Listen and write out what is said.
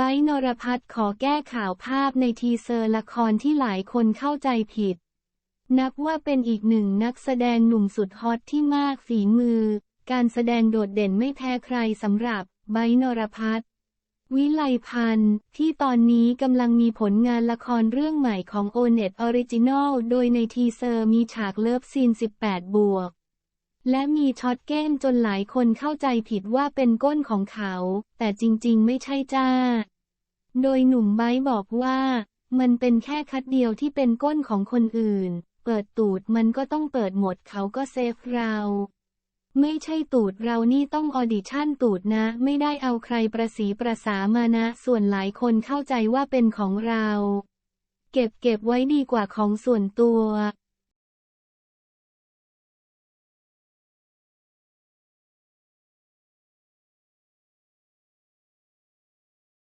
ไบร์นรพัฒน์ขอแก้ข่าวภาพในทีเซอร์ละครที่หลายคนเข้าใจผิด นับว่าเป็นอีกหนึ่งนักแสดงหนุ่มสุดฮอตที่มากฝีมือ การแสดงโดดเด่นไม่แพ้ใครสำหรับไบร์นรพัฒน์วิไลพันธ์ที่ตอนนี้กำลังมีผลงานละครเรื่องใหม่ของโอเน็ตออริจินอลโดยในทีเซอร์มีฉากเลิฟซีน 18 บวก และมีช็อตเก้นจนหลายคนเข้าใจผิดว่าเป็นก้นของเขา แต่จริงๆ ไม่ใช่จ้า โดยหนุ่มไบบอกว่า มันเป็นแค่คัดเดียวที่เป็นก้นของคนอื่น เปิดตูดมันก็ต้องเปิดหมดเขาก็เซฟเรา ไม่ใช่ตูดเรานี่ต้องออดิชั่นตูดนะ ไม่ได้เอาใครประสีประสามานะ ส่วนหลายคนเข้าใจว่าเป็นของเรา เก็บเก็บไว้ดีกว่าของส่วนตัว